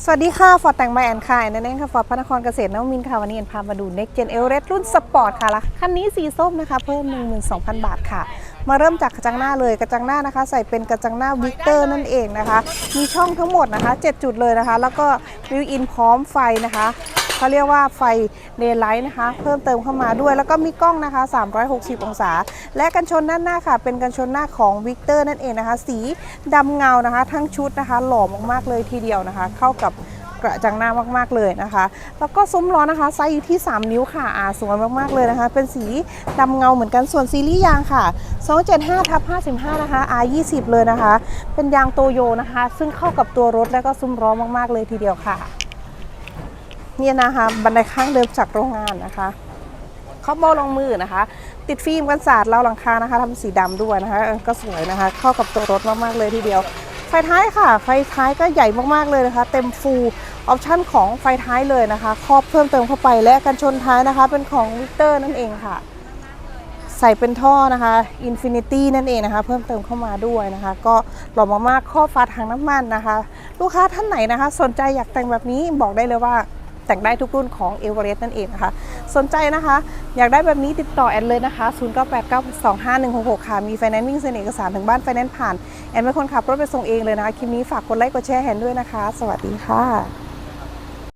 สวัสดีค่ะ ฟอร์ดแต่งใบแอนค่ะแอนนั่นค่ะ ฟอร์ดพระนครเกษตรนวมินค่ะ วันนี้แอนพามาดู Next Gen e v e r e s t รุ่นสปอร์ตค่ะละคันนี้สีส้มนะคะ เพิ่ม 12,000 บาทค่ะ มาเริ่มจากกระจังหน้าเลย กระจังหน้านะคะ ใส่เป็นกระจังหน้าวิกเตอร์นั่นเองนะคะ มีช่องทั้งหมดนะคะ 7 จุดเลยนะคะ แล้วก็วิวอินพร้อมไฟนะคะ เขาเรียกว่าไฟเดย์ไลท์นะคะ เพิ่มเติมเข้ามาด้วย แล้วก็มีกล้องนะคะ 360 องศา และกันชนด้านหน้าค่ะ เป็นกันชนหน้าของวิกเตอร์นั่นเองนะคะ สีดำเงานะคะ ทั้งชุดนะคะ หล่อมากๆเลยทีเดียวนะคะ เข้ากับกระจังหน้ามากๆเลยนะคะ แล้วก็ซุ้มล้อนะคะไซส์อยู่ที่ 3 นิ้วค่ะอ่าสวยมากๆเลยนะคะ เป็นสีดำเงาเหมือนกันส่วนซีรีส์ยางค่ะ 275ทับ55 นะคะ R20 เลยนะคะ เป็นยางโตโยนะคะ ซึ่งเข้ากับตัวรถและก็ซุ้มล้อมากๆเลยทีเดียวค่ะ เนี่ยนะคะบันไดข้างเดิมจากโรงงานนะคะครอบโบลงมือนะคะ ติดฟิล์มกันสาดราหลังคานะคะทำสีดำด้วยนะคะ ก็สวยนะคะ เข้ากับตัวรถมากๆเลยทีเดียว ไฟท้ายค่ะ ไฟท้ายก็ใหญ่มากๆเลยนะคะ เต็มฟูลออปชั่นของไฟท้ายเลยนะคะ ครอบเพิ่มเติมเข้าไปและกันชนท้ายนะคะ เป็นของวิกเตอร์นั่นเองค่ะ ใส่เป็นท่อนะคะ Infinity นั่นเองนะคะ เพิ่มเติมเข้ามาด้วยนะคะ ก็หล่อมากๆครอบฟ้าทางน้ำมันนะคะ ลูกค้าท่านไหนนะคะ สนใจอยากแต่งแบบนี้บอกได้เลยว่า แต่งได้ทุกรุ่นของเอเวอเรสต์นั่นเองนะคะ สนใจนะคะ อยากได้แบบนี้ติดต่อแอนเลยนะคะ 0989251666 ค่ะ มีไฟแนนซ์วิ่งเซ็นเอกสารถึงบ้านไฟแนนซ์ผ่าน แอนเป็นคนขับรถไปส่งเองเลยนะคะ คลิปนี้ฝากกดไลค์กดแชร์แอนด้วยนะคะ สวัสดีค่ะ